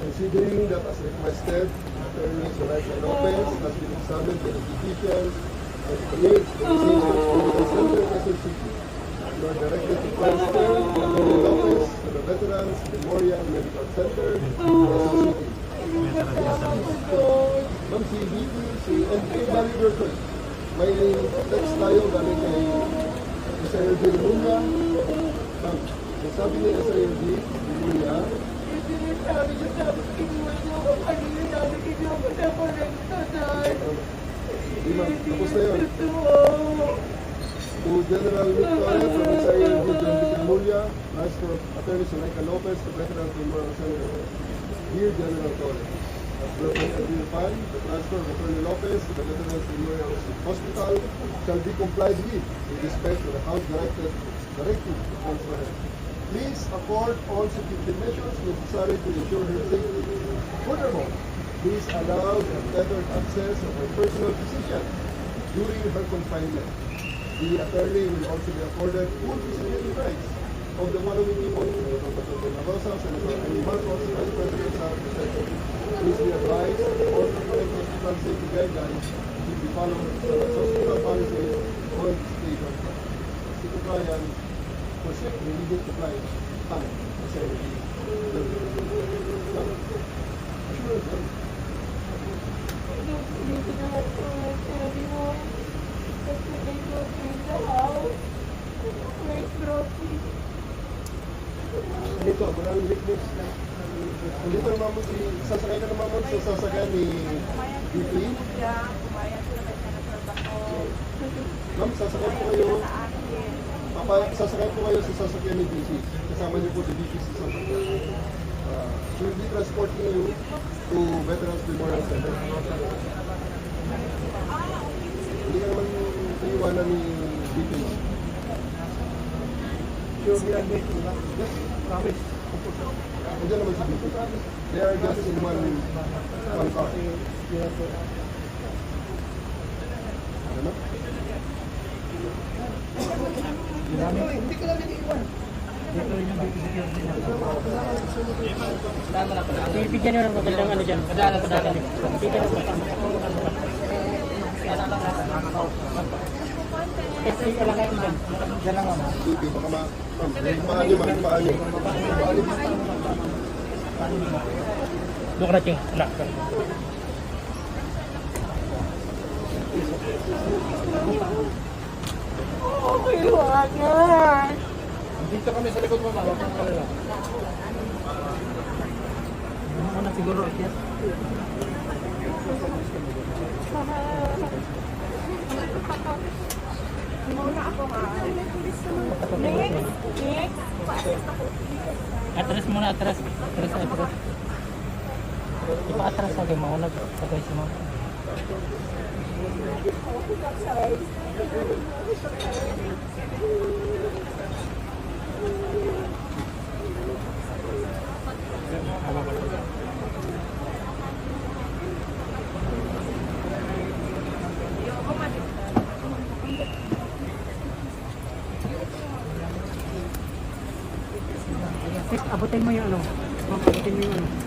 Considering that as requested, Attorney Soraya Lopez has been examined by the physician and cleared to the Quezon City. You are directed to transfer Attorney Lopez to the Veterans Memorial Medical Center, Quezon City. Ma'am, si VP, si NK Valley Burton, may text tayo galing kay Sir Bill Luna. Ma'am, sabi ni Sir Bill Luna, Di ma'am, tapos na yun. To General Victoria, Commissary Region Victoria, Master Attorney Suleika Lopez, to Veteran Memorial Center. Dear General Torres, the transfer of Attorney Lopez to the Veterans Memorial Hospital shall be complied with with respect to the House directed directive to transfer her. Please accord all security measures necessary to ensure her safety. Furthermore, please allow the untethered access of her personal physician during her confinement. The attorney will also be accorded full visibility rights of the following people, Be advised that all hospital safety guidelines should be followed well as hospital policies the state of Brian, for sure, immediate comply. Tama. Kasi, Assurance, ma'am. Dito, maraming witness. Dito naman mo si, sasakay ka naman sa sasakyan ni BP. Ma'am, sasakay po kayo. Papa, sasakay po kayo sa sasakyan ni DC. Kasama niyo po si DC sa sasakyan. Uh, will be transporting you to Veterans Memorial Center. Hindi ka naman iniwanan ni BP. Sure, we are going to Yes, promise. They are just in one, one car. Ano? Hindi ko lang nag-iwan. Bibigyan nyo ng magandang ano dyan. Dyan lang mama. Hindi, baka ma... Niyo. Paan niyo. Doon ka na, Ching. Wala. Dito kami sa likod mo, ma'am. Huwag kang kalala. Ano yes. Atras muna, atras. Atras, atras. Ipa-atras lagi, maunag. Sabay si mama. Abutin mo yung ano. Oh. Abutin mo yung ano. Oh.